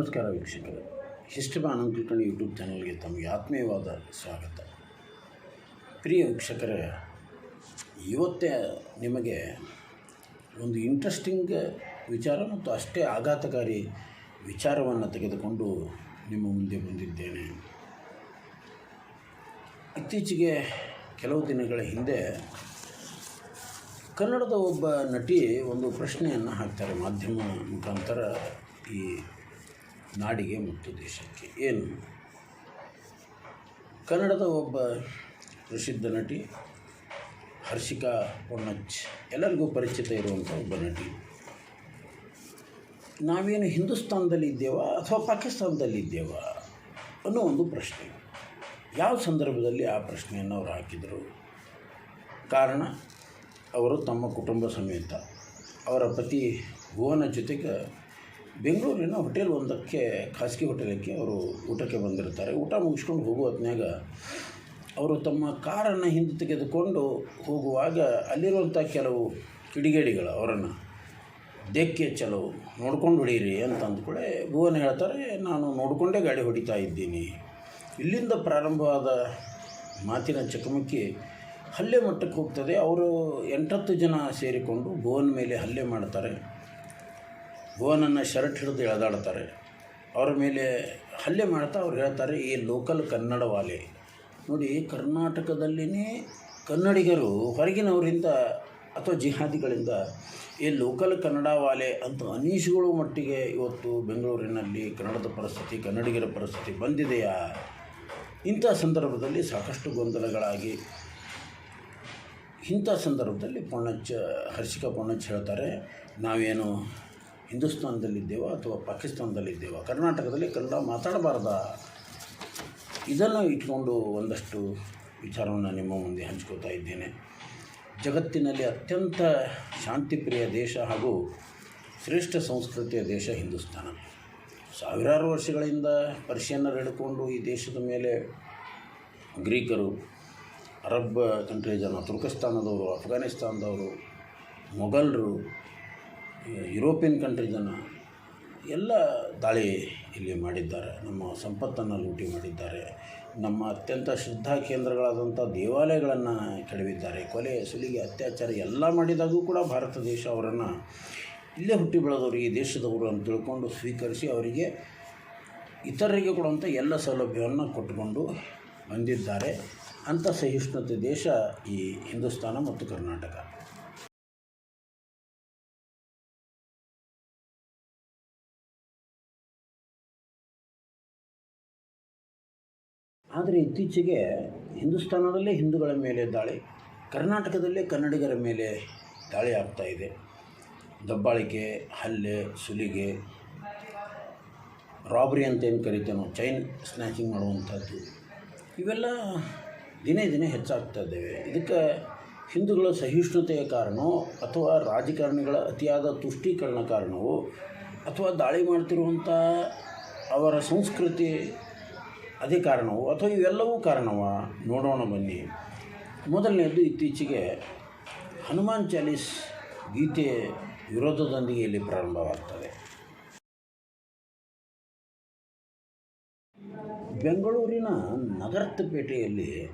ನಮಸ್ಕಾರ ವೀಕ್ಷಕರೇ. ಹಿಸ್ಟ್ರಿ ಬಾ ಅನಂತ್ ಕುಲಕರ್ಣಿ ಯೂಟ್ಯೂಬ್ ಚಾನಲ್ಗೆ ತಮಗೆ ಆತ್ಮೀಯವಾದ ಸ್ವಾಗತ. ಪ್ರಿಯ ವೀಕ್ಷಕರೇ, ಇವತ್ತೇ ನಿಮಗೆ ಒಂದು ಇಂಟ್ರೆಸ್ಟಿಂಗ್ ವಿಚಾರ ಮತ್ತು ಅಷ್ಟೇ ಆಘಾತಕಾರಿ ವಿಚಾರವನ್ನು ತೆಗೆದುಕೊಂಡು ನಿಮ್ಮ ಮುಂದೆ ಬಂದಿದ್ದೇನೆ. ಇತ್ತೀಚೆಗೆ ಕೆಲವು ದಿನಗಳ ಹಿಂದೆ ಕನ್ನಡದ ಒಬ್ಬ ನಟಿ ಒಂದು ಪ್ರಶ್ನೆಯನ್ನು ಹಾಕ್ತಾರೆ ಮಾಧ್ಯಮ ಮುಖಾಂತರ ಈ ನಾಡಿಗೆ ಮತ್ತು ದೇಶಕ್ಕೆ ಏನು? ಕನ್ನಡದ ಒಬ್ಬ ಪ್ರಸಿದ್ಧ ನಟಿ ಹರ್ಷಿಕಾ ಪೊನ್ನಚ್ ಎಲ್ಲರಿಗೂ ಪರಿಚಿತ ಇರುವಂಥ ಒಬ್ಬ ನಟಿ. ನಾವೇನು ಹಿಂದೂಸ್ತಾನದಲ್ಲಿ ಇದ್ದೇವಾ ಅಥವಾ ಪಾಕಿಸ್ತಾನದಲ್ಲಿ ಇದ್ದೇವಾ ಅನ್ನೋ ಒಂದು ಪ್ರಶ್ನೆ. ಯಾವ ಸಂದರ್ಭದಲ್ಲಿ ಆ ಪ್ರಶ್ನೆಯನ್ನು ಅವರು ಹಾಕಿದರು? ಕಾರಣ, ಅವರು ತಮ್ಮ ಕುಟುಂಬ ಸಮೇತ ಅವರ ಪತಿ ಭುವನ ಜೊತೆಗೆ ಬೆಂಗಳೂರಿನ ಹೋಟೆಲ್ ಒಂದಕ್ಕೆ ಖಾಸಗಿ ಹೋಟೆಲಕ್ಕೆ ಅವರು ಊಟಕ್ಕೆ ಬಂದಿರ್ತಾರೆ. ಊಟ ಮುಗಿಸ್ಕೊಂಡು ಹೋಗುವ ಹೊತ್ನ್ಯಾಗ ಅವರು ತಮ್ಮ ಕಾರನ್ನು ಹಿಂದೆ ತೆಗೆದುಕೊಂಡು ಹೋಗುವಾಗ ಅಲ್ಲಿರುವಂಥ ಕೆಲವು ಕಿಡಿಗೇಡಿಗಳು ಅವರನ್ನು, ದೇಕ್ಕೆ ಚಲೋ, ನೋಡ್ಕೊಂಡು ಹೊಡೀರಿ ಅಂತ ಅಂದ್ಕೂಳೆ ಭುವನ ಹೇಳ್ತಾರೆ, ನಾನು ನೋಡಿಕೊಂಡೇ ಗಾಡಿ ಹೊಡಿತಾ ಇದ್ದೀನಿ. ಇಲ್ಲಿಂದ ಪ್ರಾರಂಭವಾದ ಮಾತಿನ ಚಕಮಕಿ ಹಲ್ಲೆ ಮಟ್ಟಕ್ಕೆ ಹೋಗ್ತದೆ. ಅವರು ಎಂಟತ್ತು ಜನ ಸೇರಿಕೊಂಡು ಭುವನ್ ಮೇಲೆ ಹಲ್ಲೆ ಮಾಡ್ತಾರೆ. ಭುವನನ್ನು ಶರ್ಟ್ ಹಿಡಿದು ಎಳೆದಾಡ್ತಾರೆ. ಅವರ ಮೇಲೆ ಹಲ್ಲೆ ಮಾಡ್ತಾ ಅವ್ರು ಹೇಳ್ತಾರೆ, ಈ ಲೋಕಲ್ ಕನ್ನಡವಾಲೆ. ನೋಡಿ, ಕರ್ನಾಟಕದಲ್ಲಿನೇ ಕನ್ನಡಿಗರು ಹೊರಗಿನವರಿಂದ ಅಥವಾ ಜಿಹಾದಿಗಳಿಂದ ಈ ಲೋಕಲ್ ಕನ್ನಡ ವಾಲೆ ಅಂತ ಅನೀಶುಗಳು ಮಟ್ಟಿಗೆ ಇವತ್ತು ಬೆಂಗಳೂರಿನಲ್ಲಿ ಕನ್ನಡದ ಪರಿಸ್ಥಿತಿ, ಕನ್ನಡಿಗರ ಪರಿಸ್ಥಿತಿ ಬಂದಿದೆಯಾ? ಇಂಥ ಸಂದರ್ಭದಲ್ಲಿ ಸಾಕಷ್ಟು ಗೊಂದಲಗಳಾಗಿ ಇಂಥ ಸಂದರ್ಭದಲ್ಲಿ ಪೊಣ್ಣಚ್ಚ ಹರ್ಷಿಕಾ ಪೊಣ್ಣಚ್ಚ ಹೇಳ್ತಾರೆ, ನಾವೇನು ಹಿಂದೂಸ್ತಾನದಲ್ಲಿದ್ದೇವೋ ಅಥವಾ ಪಾಕಿಸ್ತಾನದಲ್ಲಿದ್ದೇವೋ, ಕರ್ನಾಟಕದಲ್ಲಿ ಕನ್ನಡ ಮಾತಾಡಬಾರ್ದ ಇದನ್ನು ಇಟ್ಕೊಂಡು ಒಂದಷ್ಟು ವಿಚಾರವನ್ನು ನಿಮ್ಮ ಮುಂದೆ ಹಂಚ್ಕೋತಾ ಇದ್ದೇನೆ. ಜಗತ್ತಿನಲ್ಲಿ ಅತ್ಯಂತ ಶಾಂತಿಪ್ರಿಯ ದೇಶ ಹಾಗೂ ಶ್ರೇಷ್ಠ ಸಂಸ್ಕೃತಿಯ ದೇಶ ಹಿಂದೂಸ್ತಾನ. ಸಾವಿರಾರು ವರ್ಷಗಳಿಂದ ಪರ್ಷಿಯನ್ನರು ಹಿಡ್ಕೊಂಡು ಈ ದೇಶದ ಮೇಲೆ ಗ್ರೀಕರು, ಅರಬ್ ಕಂಟ್ರಿ ಜನ ತುರ್ಕಿಸ್ತಾನದವರು, ಅಫ್ಘಾನಿಸ್ತಾನದವರು, ಮೊಘಲರು ಯುರೋಪಿಯನ್ ಕಂಟ್ರಿ ಜನ ಎಲ್ಲ ದಾಳಿ ಇಲ್ಲಿ ಮಾಡಿದ್ದಾರೆ. ನಮ್ಮ ಸಂಪತ್ತನ್ನು ಲೂಟಿ ಮಾಡಿದ್ದಾರೆ. ನಮ್ಮ ಅತ್ಯಂತ ಶ್ರದ್ಧಾ ಕೇಂದ್ರಗಳಾದಂಥ ದೇವಾಲಯಗಳನ್ನು ಕೆಡವಿದ್ದಾರೆ. ಕೊಲೆ, ಸುಲಿಗೆ, ಅತ್ಯಾಚಾರ ಎಲ್ಲ ಮಾಡಿದಾಗೂ ಕೂಡ ಭಾರತ ದೇಶ ಅವರನ್ನು ಇಲ್ಲೇ ಹುಟ್ಟಿ ಬೆಳೆದವರು ಈ ದೇಶದವರು ಅಂತ ತಿಳ್ಕೊಂಡು ಸ್ವೀಕರಿಸಿ ಅವರಿಗೆ ಇತರರಿಗೆ ಕೊಡುವಂಥ ಎಲ್ಲ ಸೌಲಭ್ಯವನ್ನು ಕೊಟ್ಟುಕೊಂಡು ಬಂದಿದ್ದಾರೆ. ಅಂಥ ಸಹಿಷ್ಣುತೆ ದೇಶ ಈ ಹಿಂದೂಸ್ತಾನ ಮತ್ತು ಕರ್ನಾಟಕ. ಆದರೆ ಇತ್ತೀಚೆಗೆ ಹಿಂದೂಸ್ತಾನದಲ್ಲೇ ಹಿಂದೂಗಳ ಮೇಲೆ ದಾಳಿ, ಕರ್ನಾಟಕದಲ್ಲೇ ಕನ್ನಡಿಗರ ಮೇಲೆ ದಾಳಿ ಆಗ್ತಾ ಇದೆ. ದಬ್ಬಾಳಿಕೆ, ಹಲ್ಲೆ, ಸುಲಿಗೆ, ರಾಬ್ರಿ ಅಂತ ಏನು ಕರಿತೇನೋ, ಚೈನ್ ಸ್ನ್ಯಾಚಿಂಗ್ ಮಾಡುವಂಥದ್ದು, ಇವೆಲ್ಲ ದಿನೇ ದಿನೇ ಹೆಚ್ಚಾಗ್ತಾ ಇದ್ದೇವೆ. ಇದಕ್ಕೆ ಹಿಂದೂಗಳ ಸಹಿಷ್ಣುತೆಯ ಕಾರಣವೋ ಅಥವಾ ರಾಜಕಾರಣಿಗಳ ಅತಿಯಾದ ತುಷ್ಟೀಕರಣ ಕಾರಣವೋ, ಅಥವಾ ದಾಳಿ ಮಾಡ್ತಿರುವಂಥ ಅವರ ಸಂಸ್ಕೃತಿ ಅದೇ ಕಾರಣವೋ ಅಥವಾ ಇವೆಲ್ಲವೂ ಕಾರಣವ? ನೋಡೋಣ ಬನ್ನಿ. ಮೊದಲನೇದು ಇತ್ತೀಚೆಗೆ ಹನುಮಾನ್ ಚಾಲೀಸ್ ಗೀತೆ ವಿರೋಧದೊಂದಿಗೆ ಇಲ್ಲಿ ಪ್ರಾರಂಭವಾಗ್ತದೆ. ಬೆಂಗಳೂರಿನ ನಗರತ್ಪೇಟೆಯಲ್ಲಿ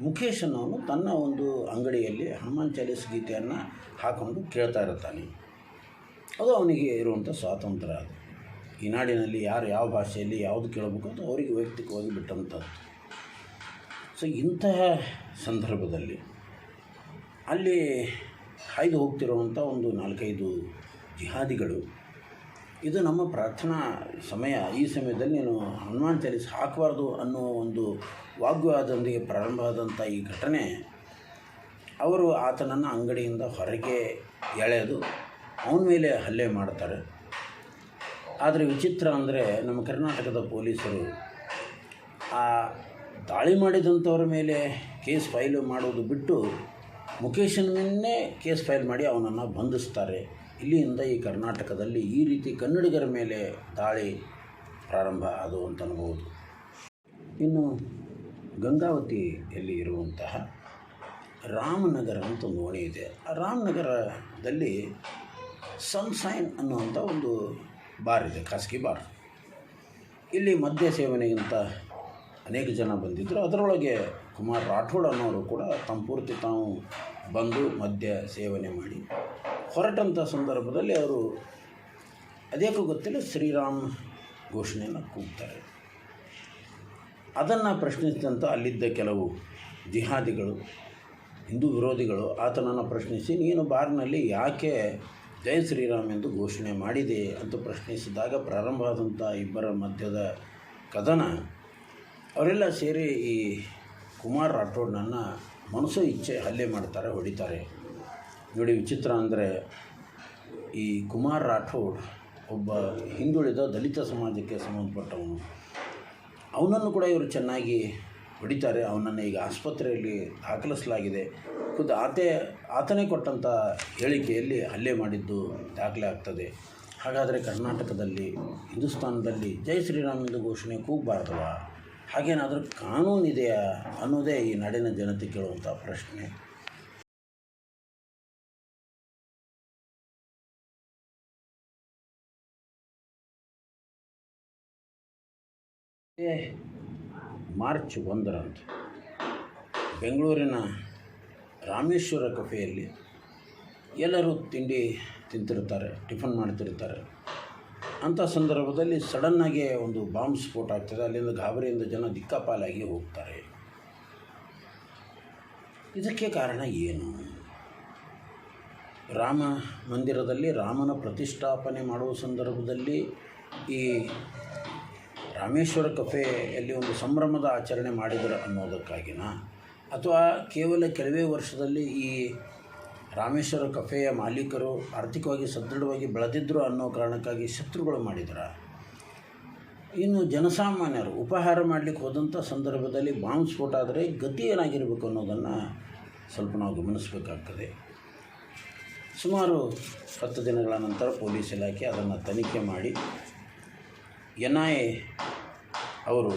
ಮುಖೇಶನವನು ತನ್ನ ಒಂದು ಅಂಗಡಿಯಲ್ಲಿ ಹನುಮಾನ್ ಚಾಲೀಸ್ ಗೀತೆಯನ್ನು ಹಾಕೊಂಡು ಕೇಳ್ತಾ ಇರ್ತಾನೆ ಅದು ಅವನಿಗೆ ಇರುವಂಥ ಸ್ವಾತಂತ್ರ್ಯ ಅದು. ಈ ನಾಡಿನಲ್ಲಿ ಯಾರು ಯಾವ ಭಾಷೆಯಲ್ಲಿ ಯಾವುದು ಕೇಳಬೇಕು ಅದು ಅವರಿಗೆ ವೈಯಕ್ತಿಕವಾಗಿ ಬಿಟ್ಟಂಥದ್ದು. ಸೊ ಇಂತಹ ಸಂದರ್ಭದಲ್ಲಿ ಅಲ್ಲಿ ಹಾಯ್ದು ಹೋಗ್ತಿರುವಂಥ ಒಂದು ನಾಲ್ಕೈದು ಜಿಹಾದಿಗಳು, ಇದು ನಮ್ಮ ಪ್ರಾರ್ಥನಾ ಸಮಯ. ಈ ಸಮಯದಲ್ಲಿ ನೀನು ಹನುಮಾನ್ ಚಾಲೀಸ್ ಹಾಕಬಾರ್ದು ಅನ್ನೋ ಒಂದು ವಾಗ್ವಾದದೊಂದಿಗೆ ಪ್ರಾರಂಭ ಆದಂಥ ಈ ಘಟನೆ, ಅವರು ಆತನನ್ನು ಅಂಗಡಿಯಿಂದ ಹೊರಗೆ ಎಳೆದು ಅವನ ಮೇಲೆ ಹಲ್ಲೆ ಮಾಡ್ತಾರೆ. ಆದರೆ ವಿಚಿತ್ರ ಅಂದರೆ ನಮ್ಮ ಕರ್ನಾಟಕದ ಪೊಲೀಸರು ಆ ದಾಳಿ ಮಾಡಿದಂಥವ್ರ ಮೇಲೆ ಕೇಸ್ ಫೈಲ್ ಮಾಡೋದು ಬಿಟ್ಟು ಮುಖೇಶನನ್ನೇ ಕೇಸ್ ಫೈಲ್ ಮಾಡಿ ಅವನನ್ನು ಬಂಧಿಸ್ತಾರೆ. ಇಲ್ಲಿಯಿಂದ ಈ ಕರ್ನಾಟಕದಲ್ಲಿ ಈ ರೀತಿ ಕನ್ನಡಿಗರ ಮೇಲೆ ದಾಳಿ ಪ್ರಾರಂಭ ಅದು ಅಂತ ಅನ್ಬೋದು. ಇನ್ನು ಗಂಗಾವತಿಯಲ್ಲಿ ಇರುವಂತಹ ರಾಮನಗರ ಅಂತ ಒಂದು ಓಣಿ ಇದೆ. ಆ ರಾಮನಗರದಲ್ಲಿ ಸನ್ಸೈನ್ ಅನ್ನುವಂಥ ಒಂದು ಬಾರ್ ಇದೆ ಖಾಸಗಿ ಬಾರ್ ಇಲ್ಲಿ ಮದ್ಯ ಸೇವನೆಗಿಂತ ಅನೇಕ ಜನ ಬಂದಿದ್ದರು ಅದರೊಳಗೆ ಕುಮಾರ್ ರಾಠೋಡ್ ಅನ್ನೋರು ಕೂಡ ತಮ್ಮ ಪೂರ್ತಿ ತಾವು ಬಂದು ಮದ್ಯ ಸೇವನೆ ಮಾಡಿ. ಹೊರಟಂಥ ಸಂದರ್ಭದಲ್ಲಿ ಅವರು ಅದೇಕೂ ಗೊತ್ತಿಲ್ಲ, ಶ್ರೀರಾಮ್ ಘೋಷಣೆಯನ್ನು ಕೂಗ್ತಾರೆ. ಅದನ್ನು ಪ್ರಶ್ನಿಸಿದಂಥ ಅಲ್ಲಿದ್ದ ಕೆಲವು ಜಿಹಾದಿಗಳು, ಹಿಂದೂ ವಿರೋಧಿಗಳು, ಆತನನ್ನು ಪ್ರಶ್ನಿಸಿ, ನೀನು ಬಾರ್ನಲ್ಲಿ ಯಾಕೆ ಜೈ ಶ್ರೀರಾಮ್ ಎಂದು ಘೋಷಣೆ ಮಾಡಿದೆ ಅಂತ ಪ್ರಶ್ನಿಸಿದಾಗ ಪ್ರಾರಂಭ ಆದಂಥ ಇಬ್ಬರ ಮಧ್ಯದ ಕದನ, ಅವರೆಲ್ಲ ಸೇರಿ ಈ ಕುಮಾರ್ ರಾಠೋಡ್ನನ್ನು ಮನಸ್ಸು ಇಚ್ಛೆ ಹಲ್ಲೆ ಮಾಡ್ತಾರೆ, ಹೊಡಿತಾರೆ. ನೋಡಿ, ವಿಚಿತ್ರ ಅಂದರೆ ಈ ಕುಮಾರ್ ರಾಠೋಡ್ ಒಬ್ಬ ಹಿಂದುಳಿದ ದಲಿತ ಸಮಾಜಕ್ಕೆ ಸಂಬಂಧಪಟ್ಟವನು. ಅವನನ್ನು ಕೂಡ ಇವರು ಚೆನ್ನಾಗಿ ಹೊಡಿತಾರೆ. ಅವನನ್ನು ಈಗ ಆಸ್ಪತ್ರೆಯಲ್ಲಿ ದಾಖಲಿಸಲಾಗಿದೆ. ಖುದ್ದು ಆತೇ, ಆತನೇ ಕೊಟ್ಟಂಥ ಹೇಳಿಕೆಯಲ್ಲಿ ಹಲ್ಲೆ ಮಾಡಿದ್ದು ದಾಖಲೆ ಆಗ್ತದೆ. ಹಾಗಾದರೆ ಕರ್ನಾಟಕದಲ್ಲಿ, ಹಿಂದೂಸ್ತಾನದಲ್ಲಿ ಜೈ ಶ್ರೀರಾಮ್ ಎಂದು ಘೋಷಣೆ ಕೂಗಬಾರ್ದವ? ಹಾಗೇನಾದರೂ ಕಾನೂನಿದೆಯಾ ಅನ್ನೋದೇ ಈ ನಾಡಿನ ಜನತೆ ಕೇಳುವಂಥ ಪ್ರಶ್ನೆ. ಮಾರ್ಚ್ ಒಂದರಂದು ಬೆಂಗಳೂರಿನ ರಾಮೇಶ್ವರ ಕಫೆಯಲ್ಲಿ ಎಲ್ಲರೂ ತಿಂಡಿ ತಿಂತಿರ್ತಾರೆ, ಟಿಫನ್ ಮಾಡ್ತಿರ್ತಾರೆ. ಅಂಥ ಸಂದರ್ಭದಲ್ಲಿ ಸಡನ್ನಾಗಿ ಒಂದು ಬಾಂಬ್ ಸ್ಫೋಟ ಆಗ್ತದೆ, ಅಲ್ಲಿಂದ ಗಾಬರಿಯಿಂದ ಜನ ದಿಕ್ಕಾಪಾಲಾಗಿ ಹೋಗ್ತಾರೆ. ಇದಕ್ಕೆ ಕಾರಣ ಏನು? ರಾಮ ಮಂದಿರದಲ್ಲಿ ರಾಮನ ಪ್ರತಿಷ್ಠಾಪನೆ ಮಾಡುವ ಸಂದರ್ಭದಲ್ಲಿ ಈ ರಾಮೇಶ್ವರ ಕಫೆಯಲ್ಲಿ ಒಂದು ಸಂಭ್ರಮದ ಆಚರಣೆ ಮಾಡಿದರು ಅನ್ನೋದಕ್ಕಾಗಿನ? ಅಥವಾ ಕೇವಲ ಕೆಲವೇ ವರ್ಷದಲ್ಲಿ ಈ ರಾಮೇಶ್ವರ ಕಫೆಯ ಮಾಲೀಕರು ಆರ್ಥಿಕವಾಗಿ ಸದೃಢವಾಗಿ ಬೆಳೆದಿದ್ದರು ಅನ್ನೋ ಕಾರಣಕ್ಕಾಗಿ ಶತ್ರುಗಳು ಮಾಡಿದ್ರ. ಇನ್ನು ಜನಸಾಮಾನ್ಯರು ಉಪಹಾರ ಮಾಡಲಿಕ್ಕೆ ಹೋದಂಥ ಸಂದರ್ಭದಲ್ಲಿ ಬಾಂಬ್ ಸ್ಫೋಟ ಆದರೆ ಗತಿ ಏನಾಗಿರಬೇಕು ಅನ್ನೋದನ್ನು ಸ್ವಲ್ಪ ನಾವು ಗಮನಿಸಬೇಕಾಗ್ತದೆ. ಸುಮಾರು ಹತ್ತು ದಿನಗಳ ನಂತರ ಪೊಲೀಸ್ ಇಲಾಖೆ ಅದನ್ನು ತನಿಖೆ ಮಾಡಿ ಎನ್ ಐ ಅವರು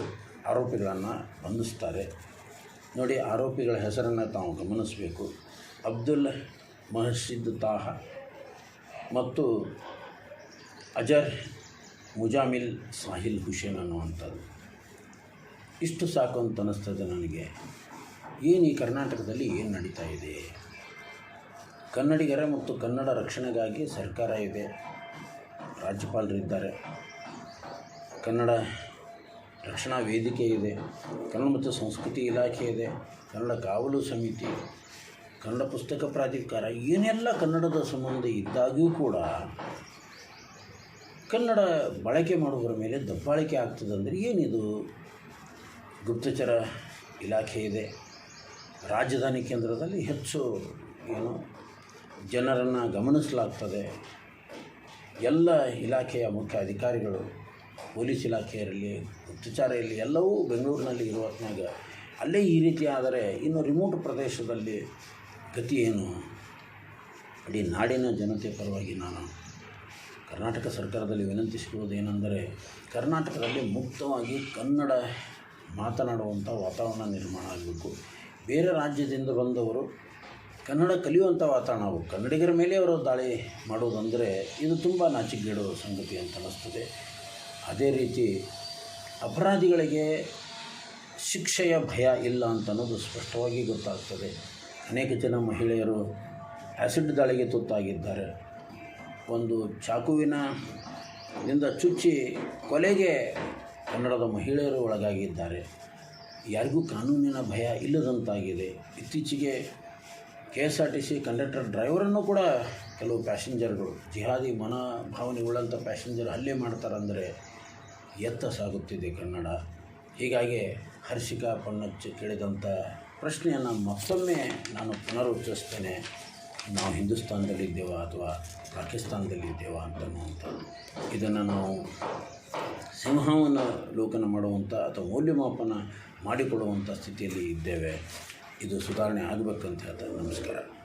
ಆರೋಪಿಗಳನ್ನು ಬಂಧಿಸ್ತಾರೆ. ನೋಡಿ ಆರೋಪಿಗಳ ಹೆಸರನ್ನು ತಾವು ಗಮನಿಸಬೇಕು. ಅಬ್ದುಲ್ ಮಹಸಿದ್ ತಾಹ ಮತ್ತು ಅಜರ್ ಮುಜಾಮಿಲ್ ಸಾಹಿಲ್ ಹುಸೇನ್ ಅನ್ನುವಂಥದ್ದು. ಇಷ್ಟು ಸಾಕು ಅಂತ ಅನ್ನಿಸ್ತದೆ ನನಗೆ. ಏನು ಈ ಕರ್ನಾಟಕದಲ್ಲಿ ಏನು ನಡೀತಾ ಇದೆ? ಕನ್ನಡಿಗರ ಮತ್ತು ಕನ್ನಡ ರಕ್ಷಣೆಗಾಗಿ ಸರ್ಕಾರ ಇದೆ. ರಾಜ್ಯಪಾಲರಿದ್ದಾರೆ. ಕನ್ನಡ ರಕ್ಷಣಾ ವೇದಿಕೆ ಇದೆ, ಕನ್ನಡ ಮತ್ತು ಸಂಸ್ಕೃತಿ ಇಲಾಖೆ ಇದೆ, ಕನ್ನಡ ಕಾವಲು ಸಮಿತಿ ಕನ್ನಡ ಪುಸ್ತಕ ಪ್ರಾಧಿಕಾರ, ಏನೆಲ್ಲ ಕನ್ನಡದ ಸಂಬಂಧ ಇದ್ದಾಗ್ಯೂ ಕೂಡ ಕನ್ನಡ ಬಳಕೆ ಮಾಡುವುದರ ಮೇಲೆ ದಬ್ಬಾಳಿಕೆ ಆಗ್ತದೆ ಅಂದರೆ ಏನಿದು? ಗುಪ್ತಚರ ಇಲಾಖೆ ಇದೆ. ರಾಜಧಾನಿ ಕೇಂದ್ರದಲ್ಲಿ ಹೆಚ್ಚು ಏನು ಜನರನ್ನು ಗಮನಿಸಲಾಗ್ತದೆ. ಎಲ್ಲ ಇಲಾಖೆಯ ಮುಖ್ಯ ಅಧಿಕಾರಿಗಳು ಪೊಲೀಸ್ ಇಲಾಖೆ ಇರಲಿ ಗುಪ್ತಚಾರ ಇರಲಿ ಎಲ್ಲವೂ ಬೆಂಗಳೂರಿನಲ್ಲಿ ಇರುವ ಹೊತ್ನಾಗ ಅಲ್ಲೇ ಈ ರೀತಿ ಆದರೆ ಇನ್ನು ರಿಮೋಟ್ ಪ್ರದೇಶದಲ್ಲಿ ಗತಿ ಏನು? ಇಡೀ ನಾಡಿನ ಜನತೆ ಪರವಾಗಿ ನಾನು ಕರ್ನಾಟಕ ಸರ್ಕಾರದಲ್ಲಿ ವಿನಂತಿಸಿರುವುದೇನೆಂದರೆ ಕರ್ನಾಟಕದಲ್ಲಿ ಮುಕ್ತವಾಗಿ ಕನ್ನಡ ಮಾತನಾಡುವಂಥ ವಾತಾವರಣ ನಿರ್ಮಾಣ ಆಗಬೇಕು. ಬೇರೆ ರಾಜ್ಯದಿಂದ ಬಂದವರು ಕನ್ನಡ ಕಲಿಯುವಂಥ ವಾತಾವರಣ ಆಗಬೇಕು. ಕನ್ನಡಿಗರ ಮೇಲೆ ಅವರು ದಾಳಿ ಮಾಡುವುದಂದರೆ ಇದು ತುಂಬ ನಾಚಿಕೆಗೇಡುವ ಸಂಗತಿ ಅಂತ ಅನ್ನಿಸ್ತದೆ. ಅದೇ ರೀತಿ ಅಪರಾಧಿಗಳಿಗೆ ಶಿಕ್ಷೆಯ ಭಯ ಇಲ್ಲ ಅಂತ ಅನ್ನೋದು ಸ್ಪಷ್ಟವಾಗಿ ಗೊತ್ತಾಗ್ತದೆ. ಅನೇಕ ಜನ ಮಹಿಳೆಯರು ಆ್ಯಸಿಡ್ ದಾಳಿಗೆ ತುತ್ತಾಗಿದ್ದಾರೆ. ಒಂದು ಚಾಕುವಿನ ನಿಂದ ಚುಚ್ಚಿ ಕೊಲೆಗೆ ಕನ್ನಡದ ಮಹಿಳೆಯರು ಒಳಗಾಗಿದ್ದಾರೆ. ಯಾರಿಗೂ ಕಾನೂನಿನ ಭಯ ಇಲ್ಲದಂತಾಗಿದೆ. ಇತ್ತೀಚೆಗೆ K S R T C conductor ಡ್ರೈವರನ್ನು ಕೂಡ ಕೆಲವು ಪ್ಯಾಸೆಂಜರ್ಗಳು, ಜಿಹಾದಿ ಮನೋಭಾವನೆ ಉಳ್ಳಂಥ ಪ್ಯಾಸೆಂಜರ್ ಮಾಡ್ತಾರೆ ಮಾಡ್ತಾರಂದರೆ ಎತ್ತ ಸಾಗುತ್ತಿದೆ ಕನ್ನಡ. ಹೀಗಾಗಿ ಹರ್ಷಿಕಾ ಪಣ್ಣಚ್ಚ ಕೇಳಿದಂಥ ಪ್ರಶ್ನೆಯನ್ನು ಮತ್ತೊಮ್ಮೆ ನಾನು ಪುನರುಚ್ಚರಿಸ್ತೇನೆ. ನಾವು ಹಿಂದೂಸ್ತಾನದಲ್ಲಿದ್ದೇವಾ ಅಥವಾ ಪಾಕಿಸ್ತಾನದಲ್ಲಿದ್ದೇವಾ ಅಂತನ್ನುವಂಥದ್ದು ಇದನ್ನು ನಾವು ಸಿಂಹವನ್ನು ಲೋಕನ ಮಾಡುವಂಥ ಅಥವಾ ಮೌಲ್ಯಮಾಪನ ಮಾಡಿಕೊಡುವಂಥ ಸ್ಥಿತಿಯಲ್ಲಿ ಇದ್ದೇವೆ. ಇದು ಸುಧಾರಣೆ ಆಗಬೇಕಂತ ಹೇಳ್ತಾರೆ ನಮಸ್ಕಾರ.